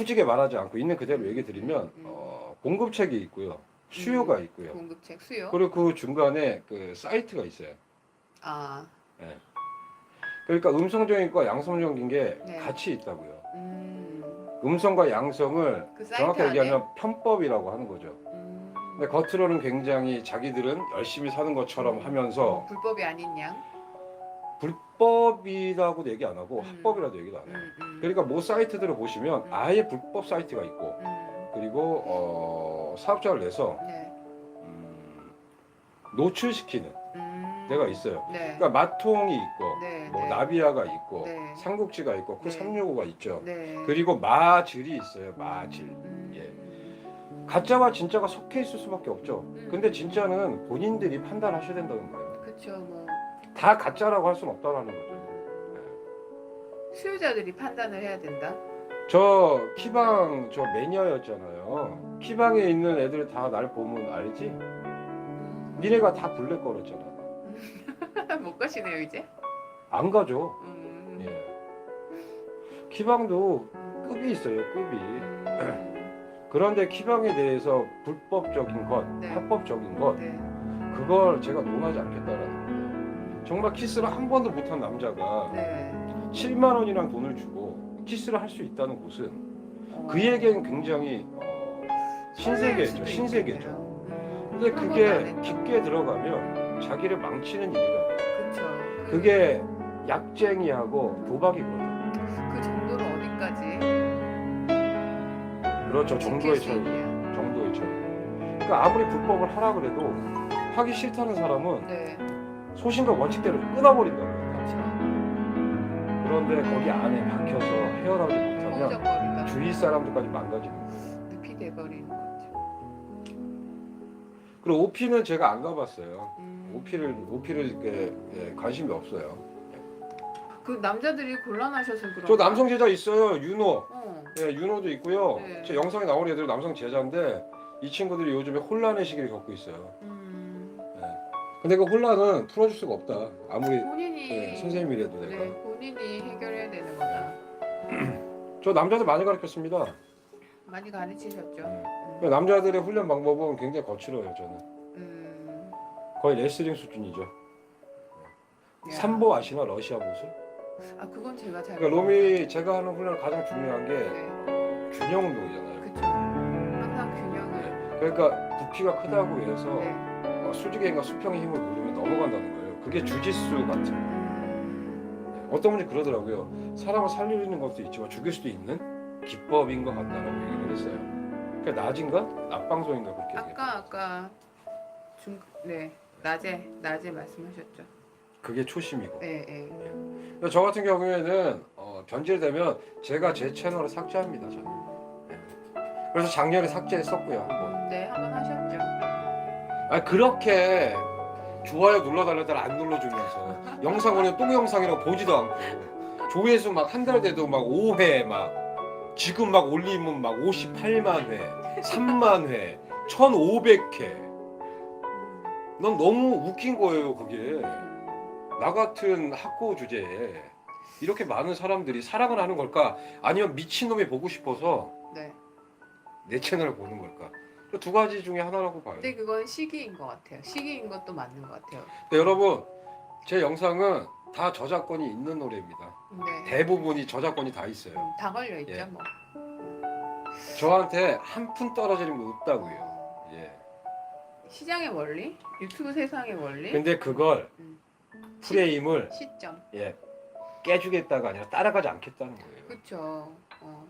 솔직히 말하지 않고 있는 그대로 얘기 드리면 음. 어, 공급책이 있고요. 수요가 있고요. 공급책 수요. 그리고 그 중간에 그 사이트가 있어요. 아, 그러니까 음성적인 거 양성적인 게 네. 같이 있다고요. 음, 음성과 양성을 그 사이트 정확히. 얘기하면 편법이라고 하는 거죠. 음, 근데 겉으로는 굉장히 자기들은 열심히 사는 것처럼 하면서 불법이 아닌 양. 불법이라고도 얘기 안 하고 음. 합법이라도 얘기도 안 음, 해요. 음, 그러니까 모 사이트들을 보시면 음. 아예 불법 사이트가 있고 음, 그리고 어, 사업자를 내서 네. 음, 노출시키는 음, 데가 있어요. 네. 그러니까 마통이 있고 네. 뭐 네. 나비야가 있고 네. 삼국지가 있고 네. 그365가 있죠. 네. 그리고 마질이 있어요. 마질. 음, 예. 가짜와 진짜가 섞여 있을 수밖에 없죠. 음. 근데 진짜는 본인들이 판단하셔야 된다는 거예요. 그렇죠. 뭐 다 가짜라고 할 수는 없다라는 거죠. 수요자들이 판단을 해야 된다. 저 키방 저 매니아였잖아요. 키방에 있는 애들 다 날 보면 알지? 음. 니네가 다 블랙 걸었잖아. 못 가시네요 이제. 안 가죠. 음. 예. 키방도 급이 있어요. 급이. 음. 그런데 키방에 대해서 불법적인 것, 네. 합법적인 것, 네. 그걸 제가 논하지 않겠다라는 거예요. 정말 키스를 한 번도 못한 남자가 네. 7만 원이란 돈을 주고 키스를 할 수 있다는 곳은 어. 그에게는 굉장히 어, 설레일 신세계죠. 수도 신세계죠. 있겠네요. 음. 근데 한 번도 안 그게. 깊게 들어가면 자기를 망치는 일이라고. 그쵸. 그, 그게 약쟁이하고 도박이거든. 그 정도로 어디까지 그렇죠. 정도의 수 차이. 정도의 차이. 그러니까 아무리 불법을 하라 그래도 하기 싫다는 사람은 네. 소신과 원칙대로 끊어버린다고요. 그렇죠. 그런데 거기 안에 박혀서 헤어나오지 못하면. 주위 사람들까지 망가지는 거예요. 늪이 돼버리는 거죠. 그리고 오피는 제가 안 가봤어요. 음. 오피를 오피를 이렇게 예, 관심이 없어요. 그 남자들이 곤란하셔서 그런. 저 남성 제자 있어요. 윤호. 어. 예, 윤호도 있고요. 네. 제 영상에 나오는 애들 남성 제자인데 이 친구들이 요즘에 혼란의 시기를 겪고 있어요. 음. 예. 근데 그 혼란은 풀어줄 수가 없다. 아무리 본인이. 예, 선생님이라도 내가. 네, 본인이 해결해야 되는 거다. 저 남자들 많이 가르쳤습니다. 많이 가르치셨죠. 음. 음. 남자들의 훈련 방법은 굉장히 거칠어요. 저는 음. 거의 레슬링 수준이죠. 야. 삼보 아시나 러시아 무술? 아 그건 제가 잘. 그러니까 롬이 제가 하는 훈련 가장 중요한 게 네. 균형 운동이잖아요. 그쵸. 항상 균형을. 그러니까 부피가 크다고 해서 네. 어, 수직행과 수평의 힘을 누르면 넘어간다는 거예요. 그게 주짓수 같은 거예요. 음. 어떤 분이 그러더라고요. 사람을 살리는 것도 있지만 죽일 수도 있는 기법인 것 같다라고 얘기를 했어요. 그게 낮인가? 낮방송인가 그렇게 얘기해요. 아까 아까 중. 네. 낮에 낮에 말씀하셨죠. 그게 초심이고. 네. 네. 그러니까 저 같은 경우에는 어, 변질되면 제가 제 채널을 삭제합니다. 저는. 네. 그래서 작년에 삭제했었고요. 한번. 네. 한번 하셨죠. 아 그렇게 좋아요 눌러달라들 안 눌러주면서 영상 올리면 똥 영상이라고 보지도 않고 조회수 막 한 달 돼도 막 5회 막 지금 막 올리면 막 58만 회, 3만 회, 1,500회. 난 너무 웃긴 거예요 그게. 나 같은 학고 주제에 이렇게 많은 사람들이 사랑을 하는 걸까? 아니면 미친놈이 보고 싶어서 네. 내 채널을 보는 걸까? 그두 가지 중에 하나라고 봐요. 근데 그건 시기인 것 같아요. 시기인 것도 맞는 것 같아요. 네, 여러분 제 영상은 다 저작권이 있는 노래입니다. 네. 대부분이 저작권이 다 있어요. 음, 다 걸려 있죠, 예. 뭐. 저한테 한 푼 떨어지는 거 없다고요. 어, 예. 시장의 원리, 유튜브 세상의 원리, 근데 그걸 음. 프레임을 시점. 예 깨주겠다가 아니라 따라가지 않겠다는 거예요. 그렇죠. 어.